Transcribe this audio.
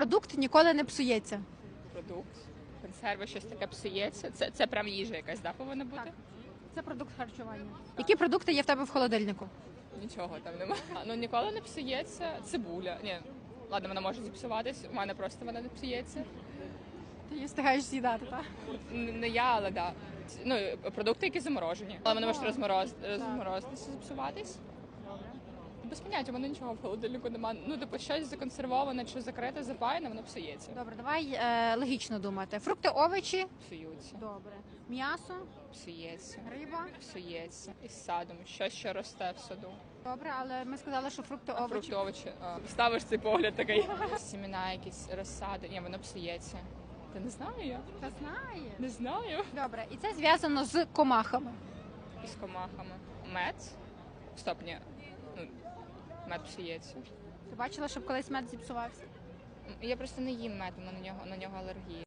продукт ніколи не псується? Продукт, консерви, щось таке псується. Це, це прям їжа якась, да, повинна бути? Так. Це продукт харчування. Які продукти є в тебе в холодильнику? Нічого там немає. Ну ніколи не псується. Цибуля. Ні, ладно, вона може зіпсуватись. У мене просто вона не псується. Ти її встигаєш з'їдати, так? Не я, але да. Ну, продукти, які заморожені. Але вони можуть розмороз... розморозитися, зіпсуватись. Без поняття, мене нічого в холодильнику немає. Ну, типу, щось законсервоване чи закрите, запаяне, воно псується. Добре, давай е, логічно думати. Фрукти, овочі. Псуються, Добре. М'ясо, псується, риба. псується. Із садом, щось, що росте в саду. Добре, але ми сказали, що фрукти, овочі. фрукти, овочі. А, ставиш цей погляд такий. Сімена якісь розсади. Ні, воно псується. Та не знаю я. Та знає. Не знаю. Добре, і це зв'язано з комахами. Із комахами. Мед. Стоп, ні. Ну, мед псується. Ти бачила, щоб колись мед зіпсувався? Я просто не їм мед, у мене на нього на нього алергія.